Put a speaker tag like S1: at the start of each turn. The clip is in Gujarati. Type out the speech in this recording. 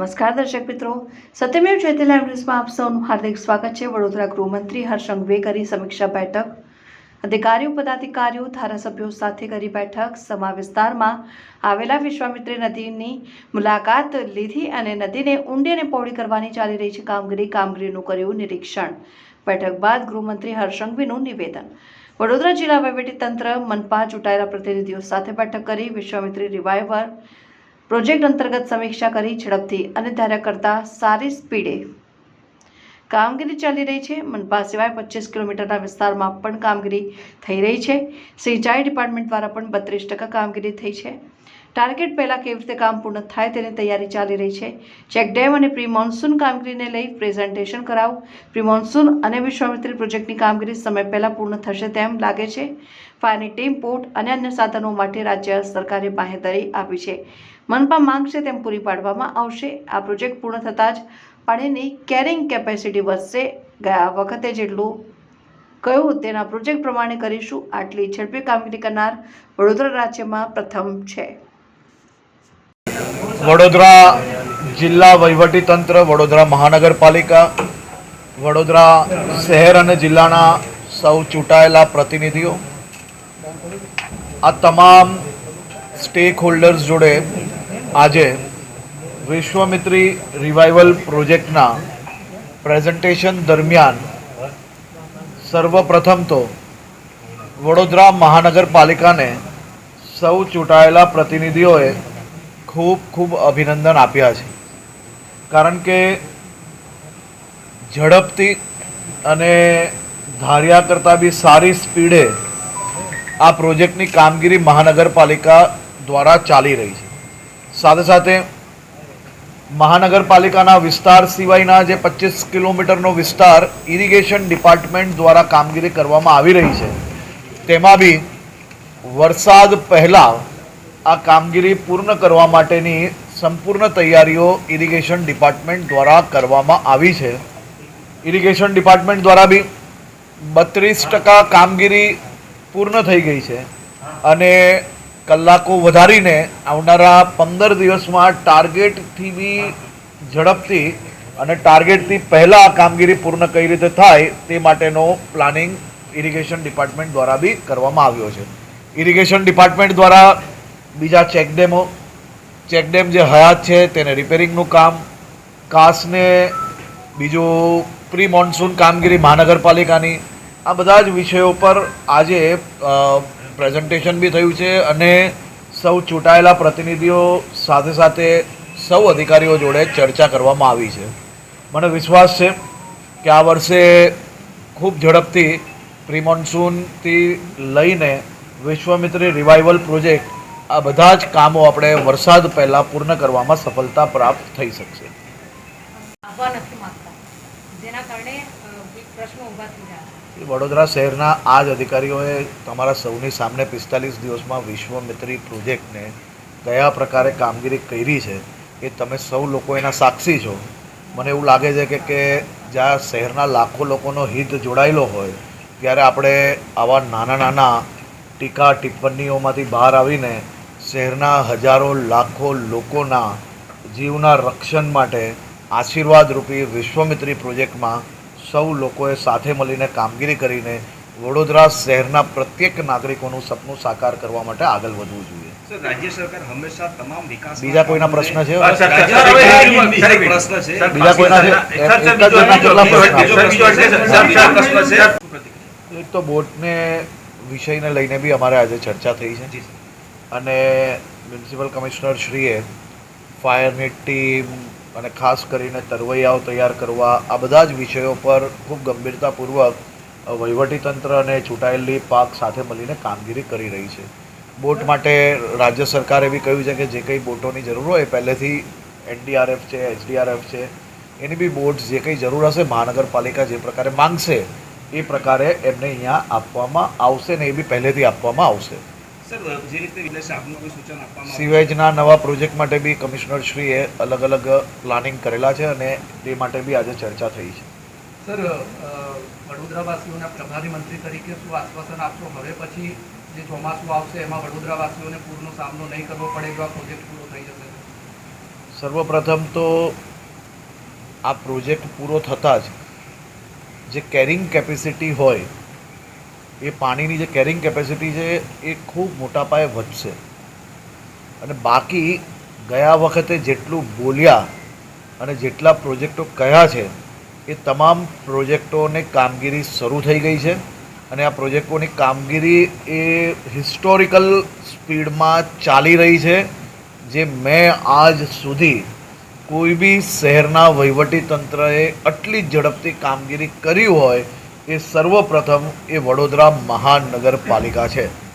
S1: નમસ્કાર દર્શક મિત્રો. સત્યમેવ જયતે લાઈવ ન્યૂઝમાં આપ સૌનું હાર્દિક સ્વાગત છે. વડોદરા ગૃહમંત્રી હર્ષ સંઘવીએ કરી સમીક્ષા બેઠક. અધિકારીઓ, પદાધિકારીઓ, ધારાસભ્યો સાથે કરી બેઠક. સમા વિસ્તારમાં આવેલા વિશ્વામિત્રી નદીની મુલાકાત લીધી અને નદીને ઊંડી અને પહોળી કરવાની ચાલી રહી છે. કામગીરી કામગીરીનું કર્યું નિરીક્ષણ. બેઠક બાદ ગૃહમંત્રી હર્ષંઘવીનું નિવેદન. વડોદરા જિલ્લા વહીવટીતંત્ર મનપા ચૂંટાયેલા પ્રતિનિધિઓ સાથે બેઠક કરી વિશ્વામિત્રી રિવાઇવર પ્રોજેક્ટ અંતર્ગત સમીક્ષા કરી ઝડપથી અને ધાર્યા કરતાં સારી સ્પીડે કામગીરી ચાલી રહી છે. મનપા સિવાય પચીસ કિલોમીટરના વિસ્તારમાં પણ કામગીરી થઈ રહી છે. સિંચાઈ ડિપાર્ટમેન્ટ દ્વારા પણ બત્રીસ ટકા કામગીરી થઈ છે. ટાર્ગેટ પહેલાં કેવી રીતે કામ પૂર્ણ થાય તેની તૈયારી ચાલી રહી છે. ચેકડેમ અને પ્રી મોન્સૂન કામગીરીને લઈ પ્રેઝન્ટેશન કરાવું. પ્રી મોન્સૂન અને વિશ્વામિત્રી પ્રોજેક્ટની કામગીરી સમય પહેલાં પૂર્ણ થશે તેમ લાગે છે. ફાયરની ટીમ, પોર્ટ અને અન્ય સાધનો માટે રાજ્ય સરકારે બાંહેધરી આપી છે. મનપા માંગશે તેમ પૂરી પાડવામાં આવશે. આ પ્રોજેક્ટ પૂર્ણ થતાં જ પાણીની કેરિંગ કેપેસિટી વધશે. ગયા વખતે જેટલું કહ્યું તેના પ્રોજેક્ટ પ્રમાણે કરીશું. આટલી ઝડપી કામગીરી કરનાર વડોદરા રાજ્યમાં પ્રથમ છે.
S2: વડોદરા જિલ્લા વહીવટી તંત્ર, વડોદરા મહાનગરપાલિકા, વડોદરા શહેર અને જિલ્લાના સૌ ચૂંટાયેલા પ્રતિનિધિઓ, આ તમામ સ્ટેક હોલ્ડર્સ જોડે આજે વિશ્વમિત્રી રિવાઇવલ પ્રોજેક્ટના પ્રેઝન્ટેશન દરમિયાન સર્વપ્રથમ તો વડોદરા મહાનગરપાલિકાને સૌ ચૂંટાયેલા પ્રતિનિધિઓએ ખૂબ ખૂબ અભિનંદન આપ્યા છે. કારણ કે ઝડપથી અને ધાર્યા કરતાં બી સારી સ્પીડે આ પ્રોજેક્ટની કામગીરી મહાનગરપાલિકા દ્વારા ચાલી રહી છે. સાથે સાથે મહાનગરપાલિકાના વિસ્તાર સિવાયના જે પચીસ કિલોમીટરનો વિસ્તાર ઇરિગેશન ડિપાર્ટમેન્ટ દ્વારા કામગીરી કરવામાં આવી રહી છે. તેમાં બી વરસાદ પહેલાં આ કામગીરી પૂર્ણ કરવા માટેની સંપૂર્ણ તૈયારીઓ ઇરિગેશન ડિપાર્ટમેન્ટ દ્વારા કરવામાં આવી છે. ઇરિગેશન ડિપાર્ટમેન્ટ દ્વારા બી બત્રીસ ટકા કામગીરી પૂર્ણ થઈ ગઈ છે. અને કલાકો વધારીને આવનારા પંદર દિવસમાં ટાર્ગેટથી બી ઝડપથી અને ટાર્ગેટથી પહેલાં આ કામગીરી પૂર્ણ કઈ રીતે થાય તે માટેનો પ્લાનિંગ ઇરિગેશન ડિપાર્ટમેન્ટ દ્વારા બી કરવામાં આવ્યો છે. ઇરિગેશન ડિપાર્ટમેન્ટ દ્વારા બીજા ચેકડેમો ચેકડેમ જે હયાત છે તેને રિપેરિંગનું કામ કાસને બીજું પ્રી મોન્સૂન કામગીરી મહાનગરપાલિકાની, આ બધા જ વિષયો પર આજે પ્રેઝન્ટેશન બી થયું છે અને સૌ ચૂંટાયેલા પ્રતિનિધિઓ સાથે સાથે સૌ અધિકારીઓ જોડે ચર્ચા કરવામાં આવી છે. મને વિશ્વાસ છે કે આ વર્ષે ખૂબ ઝડપથી પ્રી મોન્સૂનથી લઈને વિશ્વામિત્રી રિવાઇવલ પ્રોજેક્ટ આ બધા જ કામો આપણે વરસાદ પહેલાં પૂર્ણ કરવામાં સફળતા પ્રાપ્ત થઈ શકશે.
S3: જેના કારણે પ્રશ્નો ઊભા થઈ રહ્યા છે.
S2: વડોદરા શહેરના આ જ અધિકારીઓએ તમારા સૌની સામે પિસ્તાલીસ દિવસમાં વિશ્વમિત્રી પ્રોજેક્ટને કયા પ્રકારે કામગીરી કરી છે એ તમે સૌ લોકો એના સાક્ષી છો. મને એવું લાગે છે કે કે જ્યાં શહેરના લાખો લોકોનો હિત જોડાયેલો હોય, ત્યારે આપણે આવા નાના નાના ટીકા ટિપ્પણીઓમાંથી બહાર આવીને શહેરના હજારો લાખો લોકોના જીવના રક્ષણ માટે આશીર્વાદરૂપી વિશ્વમિત્રી પ્રોજેક્ટમાં સૌ લોકોએ સાથે મળીને કામગીરી કરીને વડોદરા શહેરના પ્રત્યેક નાગરિકોનું સપનું સાકાર કરવા માટે આગળ વધવું જોઈએ.
S4: રાજ્ય સરકાર હંમેશા તમામ વિકાસ
S2: બીજા કોઈના છે? બીજા પ્રશ્ન છે? એક તો બોટને વિષયને લઈને બી અમારે આજે ચર્ચા થઈ છે. અને મ્યુનિસિપલ કમિશનર શ્રીએ ફાયરની ટીમ અને ખાસ કરીને તરવૈયાઓ તૈયાર કરવા, આ બધા જ વિષયો પર ખૂબ ગંભીરતાપૂર્વક વહીવટીતંત્ર અને ચૂંટાયેલી પાક સાથે મળીને કામગીરી કરી રહી છે. બોટ માટે રાજ્ય સરકારે બી કહ્યું છે કે જે કંઈ બોટોની જરૂર હોય પહેલેથી એનડીઆરએફ છે, એચડીઆરએફ છે, એની બી બોટ્સ જે કંઈ જરૂર હશે, મહાનગરપાલિકા જે પ્રકારે માંગશે, એ પ્રકારે એમને અહીંયા આપવામાં આવશે ને એ બી પહેલેથી આપવામાં આવશે. સીવેજના નવા પ્રોજેક્ટ માટે બી કમિશનર શ્રીએ અલગ અલગ પ્લાનિંગ કરેલા છે અને તે માટે બી આજે ચર્ચા થઈ છે.
S5: સર વડોદરાવાસીઓના પ્રભારી મંત્રી તરીકે શું આશ્વાસન આપશો? હવે પછી જે ચોમાસું આવશે એમાં વડોદરાવાસીઓને પૂરનો સામનો નહીં કરવો પડે એવા પ્રોજેક્ટ પૂરો થઈ જશે?
S2: સર્વપ્રથમ તો આ પ્રોજેક્ટ પૂરો થતાં જ જે કેરિંગ કેપેસિટી હોય એ પાણીની જે કેરિંગ કેપેસિટી છે, એ ખૂબ મોટા પાયે વધશે. અને બાકી ગયા વખતે જેટલું બોલ્યા અને જેટલા પ્રોજેક્ટો કહ્યા છે, એ તમામ પ્રોજેક્ટોની કામગીરી શરૂ થઈ ગઈ છે. અને આ પ્રોજેક્ટોની કામગીરી એ હિસ્ટોરિકલ સ્પીડમાં ચાલી રહી છે, જે મેં આજ સુધી કોઈ બી શહેરના વહીવટી તંત્રએ આટલી ઝડપથી કામગીરી કરી હોય એ સર્વપ્રથમ એ વડોદરા મહાનગરપાલિકા છે.